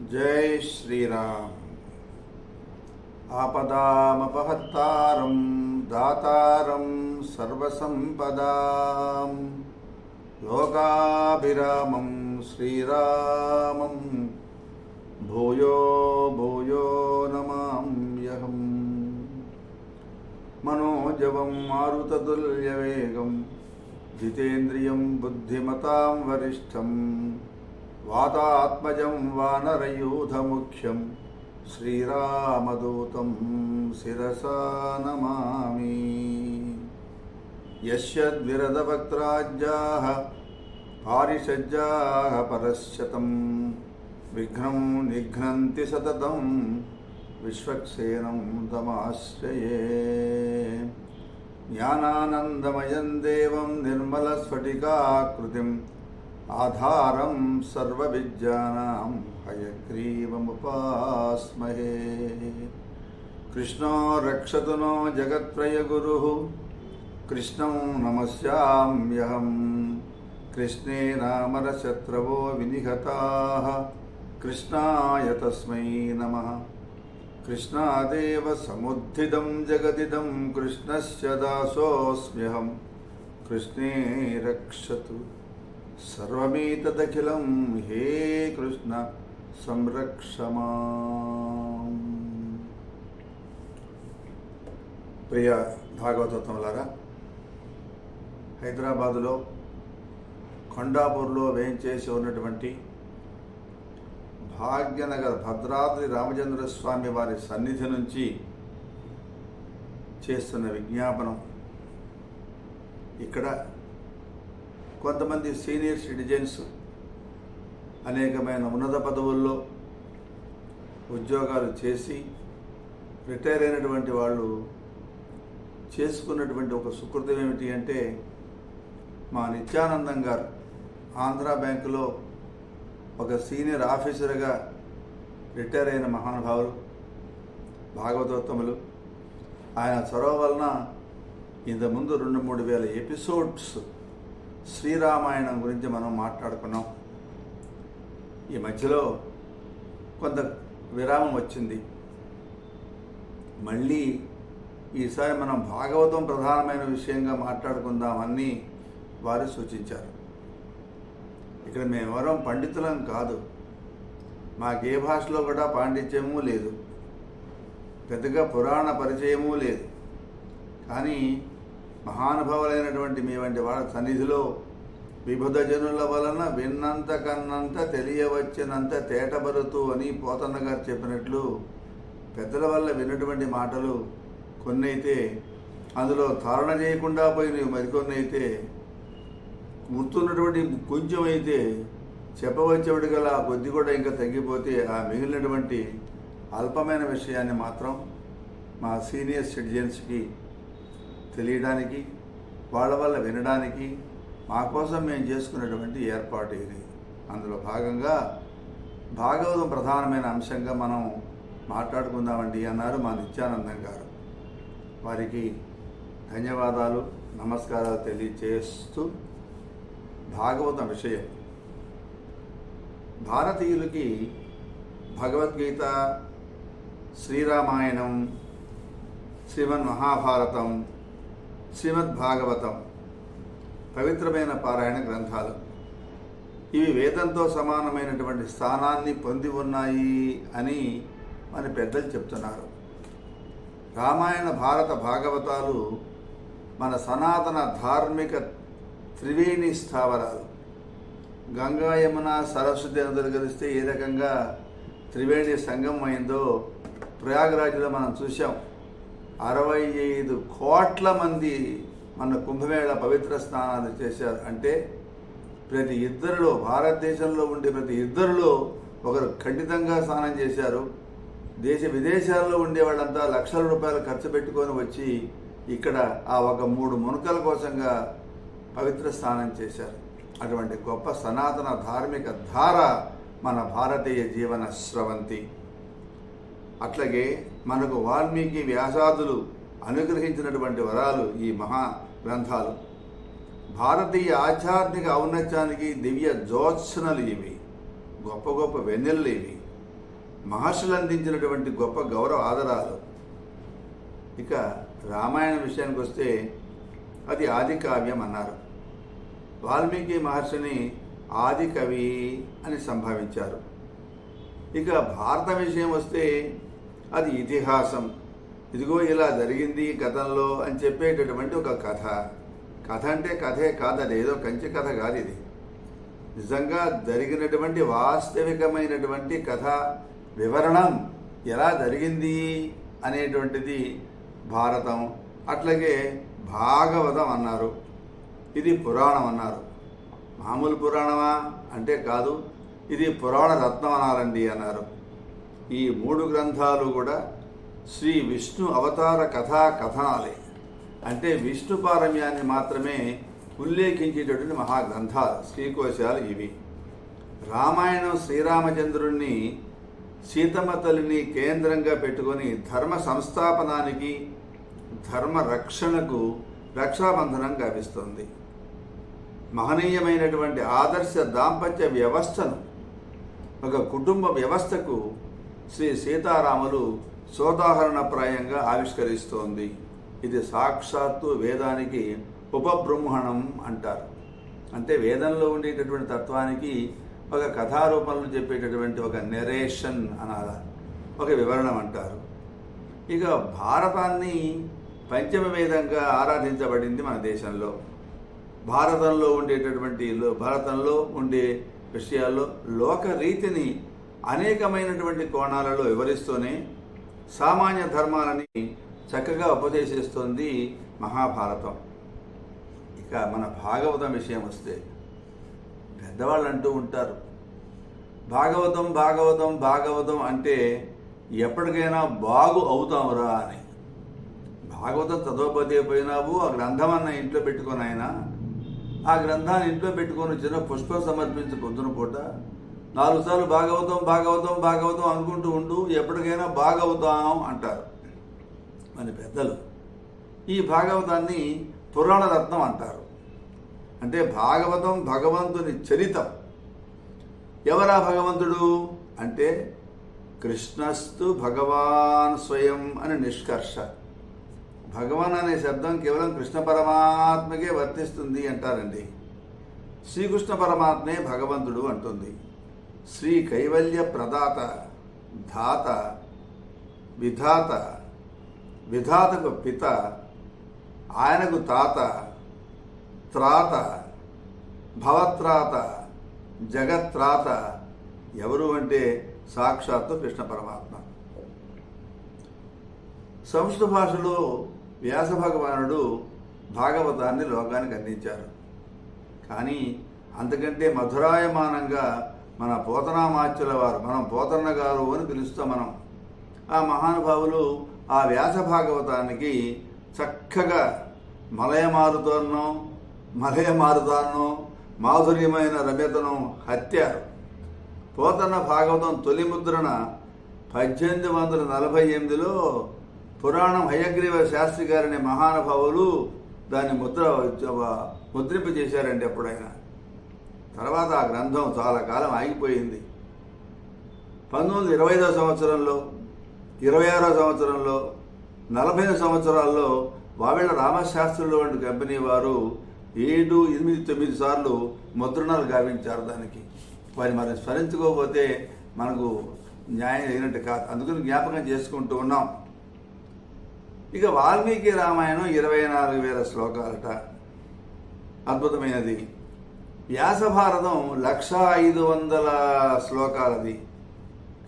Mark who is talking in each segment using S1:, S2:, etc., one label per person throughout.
S1: జై శ్రీరామ్. ఆపదామపహత్తారం దాతారం సర్వసంపదాం. లోకాభిరామం శ్రీరామం. భూయో భూయో నమామ్యహం మనోజవం మారుతతుల్యవేగం. జితేంద్రియం బుద్ధిమతాం వరిష్టం. వాతాత్మజం వానరయూధముఖ్యం. శ్రీరామదూతం శిరసా నమామి. యస్యద్విరదవక్త్రాజ్యాः పారిషజ్యాः పరశ్శతం. విఘ్నం నిఘ్నంతి సతతం. విశ్వక్సేనం తమాశ్రయే. జ్ఞానానందమయం దేవం నిర్మలస్ఫటికాకృతిం आधारं सर्वविद्यानां हयग्रीवमुपास्महे। कृष्णो रक्षतु नो जगत्त्रयगुरुः कृष्णं नमस्याम्यहं कृष्णे रामरशत्रवो विनिहताः, कृष्णाय तस्मै नमः। कृष्णादेव समुद्धिदं जगदिदं, कृष्णस्य दासोऽस्म्यहं कृष्णे रक्षतु। సర్వమేతదఖిలం హే కృష్ణ సంరక్షమా. ప్రియ భాగవతత్వములారా హైదరాబాదులో కొండాపూర్లో వేయించేసి ఉన్నటువంటి భాగ్యనగర్ భద్రాద్రి రామచంద్ర స్వామి వారి సన్నిధి నుంచి చేస్తున్న విజ్ఞాపనం ఇక్కడ కొంతమంది సీనియర్ సిటిజన్స్ అనేకమైన ఉన్నత పదవుల్లో ఉద్యోగాలు చేసి రిటైర్ అయినటువంటి వాళ్ళు చేసుకున్నటువంటి ఒక సుకృతం ఏమిటి అంటే మా నిత్యానందం గారు ఆంధ్ర బ్యాంకులో ఒక సీనియర్ ఆఫీసర్గా రిటైర్ అయిన మహానుభావులు భాగవతోత్తములు. ఆయన చొరవ వలన ఇంతకుముందు రెండు మూడు వేల ఎపిసోడ్స్ శ్రీరామాయణం గురించి మనం మాట్లాడుకున్నాం. ఈ మధ్యలో కొంత విరామం వచ్చింది. మళ్ళీ ఈసారి మనం భాగవతం ప్రధానమైన విషయంగా మాట్లాడుకుందామని వారు సూచించారు. ఇక్కడ మేమెవరం పండితులం కాదు. మాకే భాషలో కూడా పాండిత్యము లేదు. పెద్దగా పురాణ పరిచయము లేదు. కానీ మహానుభావులైనటువంటి మీ వంటి వాళ్ళ సన్నిధిలో విభుధ జనుల వలన విన్నంత కన్నంత తెలియవచ్చినంత తేటబరుతూ అని పోతన్న గారు చెప్పినట్లు పెద్దల వల్ల విన్నటువంటి మాటలు కొన్ని అయితే అందులో ధారణ చేయకుండా పోయినవి మరికొన్ని అయితే గుర్తున్నటువంటి కొంచెం అయితే చెప్పవచ్చేవాడు గల ఆ కొద్ది కూడా ఇంకా తగ్గిపోతే ఆ మిగిలినటువంటి అల్పమైన విషయాన్ని మాత్రం మా సీనియర్ సిటిజన్స్కి తెలియడానికి వాళ్ళ వల్ల వినడానికి మా కోసం మేము చేసుకునేటువంటి ఏర్పాటు ఇది. అందులో భాగంగా భాగవతం ప్రధానమైన అంశంగా మనం మాట్లాడుకుందామండి అన్నారు మా నిత్యానందం గారు. వారికి ధన్యవాదాలు నమస్కారాలు తెలియచేస్తూ భాగవతం విషయం. భారతీయులకి భగవద్గీత శ్రీరామాయణం శ్రీమన్ మహాభారతం శ్రీమద్ భాగవతం పవిత్రమైన పారాయణ గ్రంథాలు. ఇవి వేదంతో సమానమైనటువంటి స్థానాన్ని పొంది ఉన్నాయి అని మన పెద్దలు చెప్తున్నారు. రామాయణ భారత భాగవతాలు మన సనాతన ధార్మిక త్రివేణి స్థావరాలు. గంగా యమున సరస్వతి నదులు కలిస్తే ఏ రకంగా త్రివేణి సంగమం అయిందో ప్రయాగరాజ్లో మనం చూసాం అరవై ఐదు కోట్ల మంది మన కుంభమేళ పవిత్ర స్నానాలు చేశారు. అంటే ప్రతి ఇద్దరిలో భారతదేశంలో ఉండే ప్రతి ఇద్దరిలో ఒకరు ఖండితంగా స్నానం చేశారు. దేశ విదేశాల్లో ఉండే వాళ్ళంతా లక్షల రూపాయలు ఖర్చు పెట్టుకొని వచ్చి ఇక్కడ ఆ ఒక మూడు మునకల కోసంగా పవిత్ర స్నానం చేశారు. అటువంటి గొప్ప సనాతన ధార్మిక ధార మన భారతీయ జీవన స్రవంతి. అట్లాగే మనకు వాల్మీకి వ్యాసాదులు అనుగ్రహించినటువంటి వరాలు ఈ మహా గ్రంథాలు. భారతీయ ఆధ్యాత్మిక ఔన్నత్యానికి దివ్య జోత్సనలు ఇవి. గొప్ప గొప్ప వెన్నెలలు ఇవి. మహర్షులు అందించినటువంటి గొప్ప గౌరవ ఆదరాలు. ఇక రామాయణ విషయానికి వస్తే అది ఆది కావ్యం అన్నారు. వాల్మీకి మహర్షిని ఆది కవి అని సంభావించారు. ఇక భారత విషయం వస్తే అది ఇతిహాసం. ఇదిగో ఇలా జరిగింది గతంలో అని చెప్పేటటువంటి ఒక కథ. కథ అంటే కథే కాదని ఏదో కంచి కథ కాదు ఇది. నిజంగా జరిగినటువంటి వాస్తవికమైనటువంటి కథ వివరణం ఎలా జరిగింది అనేటువంటిది భారతం అట్లాగే భాగవతం అన్నారు. ఇది పురాణం అన్నారు. మామూలు పురాణమా? అంటే కాదు. ఇది పురాణ రత్నం అనాలండి అన్నారు. ఈ మూడు గ్రంథాలు కూడా శ్రీ విష్ణు అవతార కథా కథనాలే. అంటే విష్ణు పారమ్యాన్ని మాత్రమే ఉల్లేఖించేటటువంటి మహాగ్రంథాలు శ్రీకోశాలు ఇవి. రామాయణం శ్రీరామచంద్రుణ్ణి సీతమ్మ తల్లిని కేంద్రంగా పెట్టుకొని ధర్మ సంస్థాపనానికి ధర్మ రక్షణకు రక్షాబంధనం గావిస్తుంది మహనీయమైనటువంటి ఆదర్శ దాంపత్య వ్యవస్థను ఒక కుటుంబ వ్యవస్థకు శ్రీ సీతారాములు సోదాహరణప్రాయంగా ఆవిష్కరిస్తోంది. ఇది సాక్షాత్తు వేదానికి ఉపబ్రహ్మణం అంటారు. అంటే వేదంలో ఉండేటటువంటి తత్వానికి ఒక కథారూపంలో చెప్పేటటువంటి ఒక నెరేషన్ అనాల ఒక వివరణం అంటారు. ఇక భారతాన్ని పంచమ వేదంగా ఆరాధించబడింది మన దేశంలో. భారతంలో ఉండేటటువంటి భారతంలో ఉండే విషయాల్లో లోక రీతిని అనేకమైనటువంటి కోణాలలో వివరిస్తూనే సామాన్య ధర్మాలని చక్కగా ఉపదేశిస్తోంది మహాభారతం. ఇక మన భాగవతం విషయం వస్తే పెద్దవాళ్ళు అంటూ ఉంటారు భాగవతం భాగవతం భాగవతం అంటే ఎప్పటికైనా బాగు అవుతామురా అని. భాగవతం చదవబోతే పోయినావు ఆ గ్రంథం అన్న ఇంట్లో పెట్టుకొని ఆయన ఆ గ్రంథాన్ని ఇంట్లో పెట్టుకొని చిన్న పుష్పం సమర్పించి పొద్దున పూట నాలుగు సార్లు భాగవతం భాగవతం భాగవతం అనుకుంటూ ఉండు ఎప్పటికైనా బాగవుతాం అంటారు. మన పెద్దలు ఈ భాగవతాన్ని పురాణరత్నం అంటారు. అంటే భాగవతం భగవంతుని చరితం. ఎవరా భగవంతుడు? అంటే కృష్ణస్తు భగవాన్ స్వయం అని నిష్కర్ష. భగవాన్ అనే శబ్దం కేవలం కృష్ణ పరమాత్మకే వర్తిస్తుంది అంటారండి. శ్రీకృష్ణ పరమాత్మే భగవంతుడు అంటుంది. శ్రీ కైవల్య ప్రదాత ధాత విధాత విధాతకు పిత ఆయనకు తాత త్రాత భవత్రాత జగత్రాత ఎవరు అంటే సాక్షాత్తు కృష్ణ పరమాత్మ. సంస్కృత భాషలో వ్యాస భగవానుడు భాగవతాన్ని లోకానికి అందించారు. కానీ అంతకంటే మధురాయమానంగా మన పోతనామాచ్యుల వారు మనం పోతన్న గారు అని పిలుస్తాం మనం. ఆ మహానుభావులు ఆ వ్యాస భాగవతానికి చక్కగా మలయమారుతాన్నో మలయమారుతాన్నో మాధుర్యమైన రమ్యతను హత్యారు పోతన్న భాగవతం తొలి ముద్రణ పద్దెనిమిది వందల నలభై ఎనిమిదిలో పురాణం హయగ్రీవ శాస్త్రి గారిని మహానుభావులు దాన్ని ముద్ర ముద్రింప చేశారండి ఎప్పుడైనా. తర్వాత ఆ గ్రంథం చాలా కాలం ఆగిపోయింది. పంతొమ్మిది వందల ఇరవై ఐదో సంవత్సరంలో ఇరవై ఆరో సంవత్సరంలో నలభై సంవత్సరాల్లో వావిళ్ళ రామశాస్త్రులు వంటి కంపెనీ వారు ఏడు ఎనిమిది తొమ్మిది సార్లు ముద్రణాలు గావించారు దానికి. వారిని మనం స్మరించుకోకపోతే మనకు న్యాయం అయినట్టు కాదు. అందుకని జ్ఞాపకం చేసుకుంటూ ఉన్నాం. ఇక వాల్మీకి రామాయణం ఇరవై నాలుగు వేల శ్లోకాలట. అద్భుతమైనది. వ్యాసభారతం లక్ష ఐదు వందల శ్లోకాలది.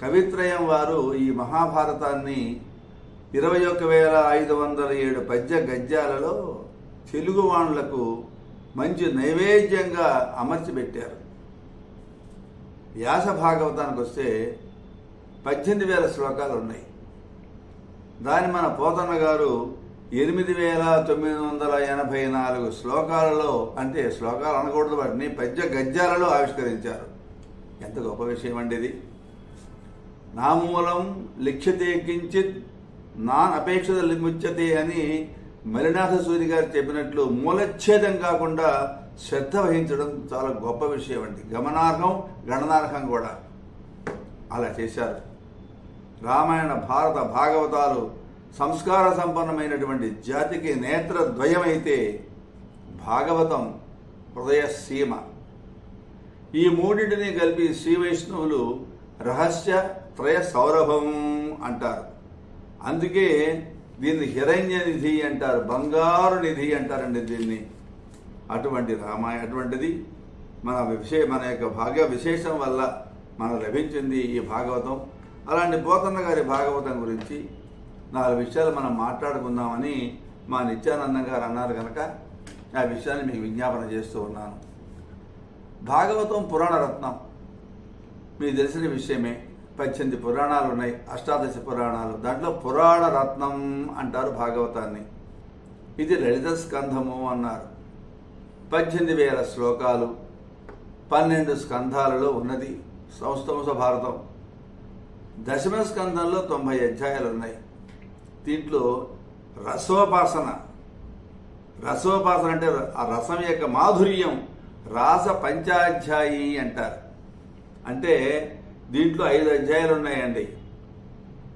S1: కవిత్రయం వారు ఈ మహాభారతాన్ని ఇరవై ఒక వేల ఐదు వందల ఏడు పద్య గద్యాలలో తెలుగువాణులకు మంచి నైవేద్యంగా అమర్చిపెట్టారు. వ్యాస భాగవతానికి వస్తే పద్దెనిమిది వేల శ్లోకాలు ఉన్నాయి దాన్ని మన పోతన్న గారు ఎనిమిది వేల తొమ్మిది వందల ఎనభై నాలుగు శ్లోకాలలో అంటే శ్లోకాలు అనకూడదు వాటిని పద్య గద్యాలలో ఆవిష్కరించారు. ఎంత గొప్ప విషయం అండి ఇది. నా మూలం లిఖ్యతే కించిత్ నాన్ అపేక్షత లిముచ్యతే అని మలినాథ సూరి గారు చెప్పినట్లు మూలఛేదం కాకుండా శ్రద్ధ వహించడం చాలా గొప్ప విషయం అండి. గమనార్హం గణనార్హం కూడా. అలా చేశారు. రామాయణ భారత భాగవతాలు సంస్కార సంపన్నమైనటువంటి జాతికి నేత్రద్వయమైతే భాగవతం హృదయ సీమ. ఈ మూడింటిని కలిపి శ్రీ వైష్ణవులు రహస్య త్రయ సౌరభం అంటారు. అందుకే దీన్ని హిరణ్య నిధి అంటారు బంగారు నిధి అంటారండి దీన్ని. అటువంటి రామాయ అటువంటిది మన విషయ మన యొక్క భాగ్య విశేషం వల్ల మనకు లభించింది ఈ భాగవతం. అలాంటి పోతన్న గారి భాగవతం గురించి నాలుగు విషయాలు మనం మాట్లాడుకుందామని మా నిత్యానందం గారు అన్నారు కనుక ఆ విషయాన్ని మీకు విజ్ఞాపన చేస్తూ ఉన్నాను. భాగవతం పురాణ రత్నం. మీకు తెలిసిన విషయమే. పద్దెనిమిది పురాణాలు ఉన్నాయి అష్టాదశ పురాణాలు. దాంట్లో పురాణ రత్నం అంటారు భాగవతాన్ని. ఇది లలిత స్కంధము అన్నారు. పద్దెనిమిది వేల శ్లోకాలు పన్నెండు స్కంధాలలో ఉన్నది. సంస్థంస భారతం. దశమ స్కంధంలో తొంభై అధ్యాయాలు ఉన్నాయి. దీంట్లో రసోపాసన. రసోపాసన అంటే ఆ రసం యొక్క మాధుర్యం. రాస పంచాధ్యాయి అంటారు. అంటే దీంట్లో ఐదు అధ్యాయాలు ఉన్నాయండి.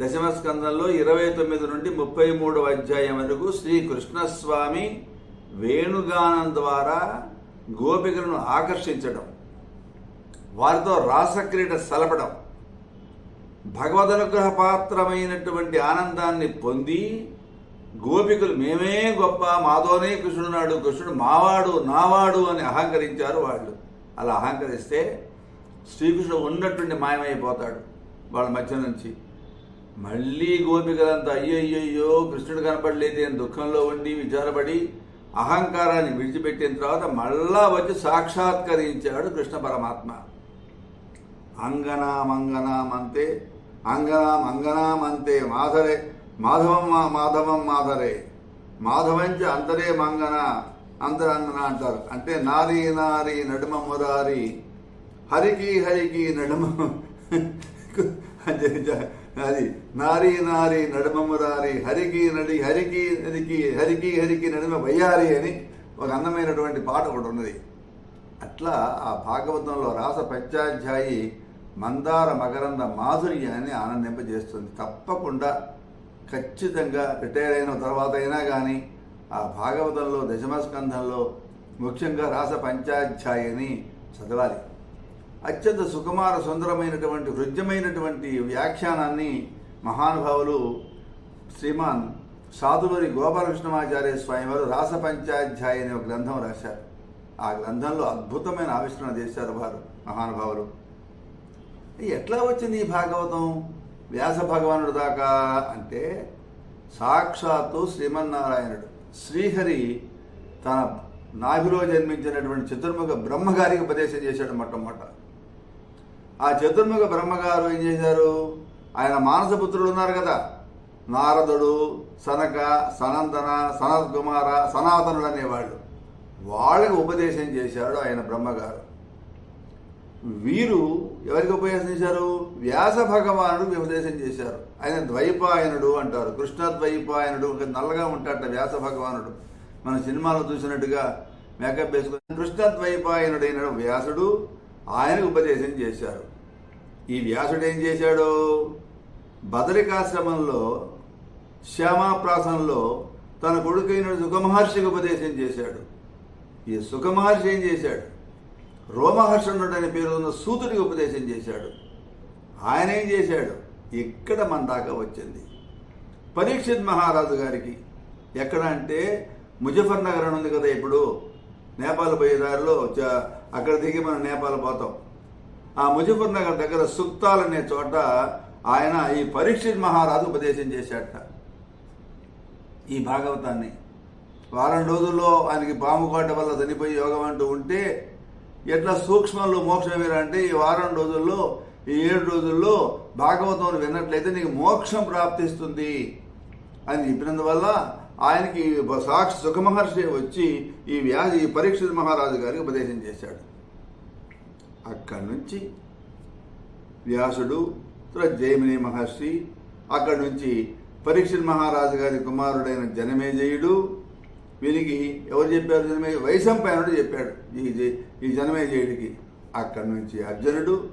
S1: దశమ స్కందంలో ఇరవై తొమ్మిది నుండి ముప్పై మూడవ అధ్యాయం వరకు శ్రీ కృష్ణస్వామి వేణుగానం ద్వారా గోపికలను ఆకర్షించడం. వారితో రాసక్రీడ సలపడం. భగవదనుగ్రహ పాత్రమైనటువంటి ఆనందాన్ని పొంది గోపికులు మేమే గొప్ప మాతోనే కృష్ణుడున్నాడు కృష్ణుడు మావాడు నావాడు అని అహంకరించారు వాళ్ళు. అలా అహంకరిస్తే శ్రీకృష్ణుడు ఉన్నట్టుండి మాయమైపోతాడు వాళ్ళ మధ్య నుంచి. మళ్ళీ గోపికలంతా అయ్యయ్యో కృష్ణుడు కనపడలేదు అని దుఃఖంలో ఉండి విచారపడి అహంకారాన్ని విడిచిపెట్టిన తర్వాత మళ్ళా వచ్చి సాక్షాత్కరించాడు కృష్ణ పరమాత్మ. అంగనామంగనామంతే అంగనామంగనామంతే మాధరే మాధవం. మాధవం మాధరే మాధవంచ అంతరే మంగన అంతరంగన అంటారు. అంటే నారీ నారీ నడుమ మురారి హరికి హరికి నడుమ అది నారీ నారీ నడుమ మురారి హరికి నడి హరికి హరికి హరికి హరికి నడుమ వయ్యారి అని ఒక అందమైనటువంటి పాట ఒకటి ఉన్నది. అట్లా ఆ భాగవతంలో రాస పంచాధ్యాయి మందార మకరంద మాధుర్యాన్ని ఆనందింపజేస్తుంది. తప్పకుండా ఖచ్చితంగా రిటైర్ అయిన తర్వాత అయినా కానీ ఆ భాగవతంలో దశమస్కంధంలో ముఖ్యంగా రాస పంచాధ్యాయని చదవాలి. అత్యంత సుకుమార సుందరమైనటువంటి హృద్యమైనటువంటి వ్యాఖ్యానాన్ని మహానుభావులు శ్రీమాన్ సాధువురి గోపాలకృష్ణమాచార్య స్వామి వారు రాస పంచాధ్యాయ అనే ఒక గ్రంథం రాశారు. ఆ గ్రంథంలో అద్భుతమైన ఆవిష్కరణ చేశారు వారు మహానుభావులు. ఎట్లా వచ్చింది ఈ భాగవతం? వ్యాస భగవానుడు దాకా అంటే సాక్షాత్తు శ్రీమన్నారాయణుడు. శ్రీహరి తన నాభిలో జన్మించినటువంటి చతుర్ముఖ బ్రహ్మగారికి ఉపదేశం చేశాడు మొట్టమొదట. ఆ చతుర్ముఖ బ్రహ్మగారు ఏం చేశారు? ఆయన మానసపుత్రుడు ఉన్నారు కదా. నారదుడు సనక సనందన సనత్ కుమార సనాతనుడు అనేవాళ్ళు. వాళ్ళకి ఉపదేశం చేశాడు ఆయన బ్రహ్మగారు. వీరు ఎవరికి ఉపదేశం చేశారు? వ్యాస భగవానుడు ఉపదేశం చేశారు. ఆయన ద్వైపాయనుడు అంటారు. కృష్ణ ద్వైపాయనుడు ఒక నల్లగా ఉంటాడట వ్యాస భగవానుడు. మన సినిమాలో చూసినట్టుగా మేకప్ వేసుకుని కృష్ణ ద్వైపాయనుడైన వ్యాసుడు ఆయనకు ఉపదేశం చేశారు. ఈ వ్యాసుడు ఏం చేశాడు? బదరికాశ్రమంలో శ్యామాప్రాసంలో తన కొడుకైన సుఖమహర్షికి ఉపదేశం చేశాడు. ఈ సుఖమహర్షి ఏం చేశాడు? రోమహర్షణుడు అనే పేరు ఉన్న సూతుడికి ఉపదేశం చేశాడు. ఆయన ఏం చేశాడు? ఇక్కడ మన దాకా వచ్చింది. పరీక్షిత్ మహారాజు గారికి ఎక్కడ అంటే ముజఫర్ నగర్ అని ఉంది కదా ఇప్పుడు. నేపాల్ పోయే దారిలో అక్కడ దిగి మనం నేపాల్ పోతాం. ఆ ముజఫర్ నగర్ దగ్గర సుక్తాల్ అనే చోట ఆయన ఈ పరీక్షిత్ మహారాజు ఉపదేశం చేశాడట. ఈ భాగవతాన్ని. వారం రోజుల్లో ఆయనకి పాము కోట వల్ల చనిపోయి యోగం అంటూ ఉంటే ఎట్లా సూక్ష్మంలో మోక్షం వీరంటే ఈ వారం రోజుల్లో ఈ ఏడు రోజుల్లో భాగవతం విన్నట్లయితే నీకు మోక్షం ప్రాప్తిస్తుంది అని చెప్పినందువల్ల ఆయనకి సాక్షి సుఖమహర్షి వచ్చి ఈ వ్యాధి ఈ పరీక్ష మహారాజు గారికి ఉపదేశం చేశాడు. అక్కడి నుంచి వ్యాసుడు తర్వాత జైమిని మహర్షి అక్కడి నుంచి పరీక్షిత్ మహారాజు గారి కుమారుడైన జనమేజయుడు వీరికి ఎవరు చెప్పారు జనమే? వైశంపాయనుడు చెప్పాడు ఈ ఈ ఈ జనమేజయుడికి అక్కడి నుంచి అర్జునుడు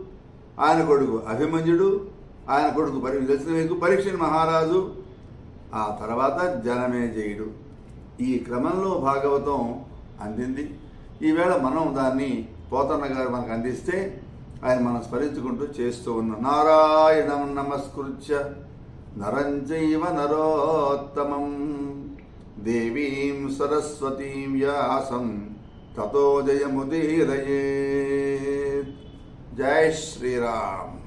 S1: ఆయన కొడుకు అభిమన్యుడు ఆయన కొడుకు పరి తెలిసిన పరీక్ష మహారాజు ఆ తర్వాత జనమేజయుడు ఈ క్రమంలో భాగవతం అందింది. ఈవేళ మనం దాన్ని పోతన్న గారు మనకు అందిస్తే ఆయన మనం స్మరించుకుంటూ చేస్తూ ఉన్నాం నారాయణం నమస్కృత్య నరంజైవ నరోత్తమం. దేవీం సరస్వతీం వ్యాసం తతో జయముదీరయే జై శ్రీరామ్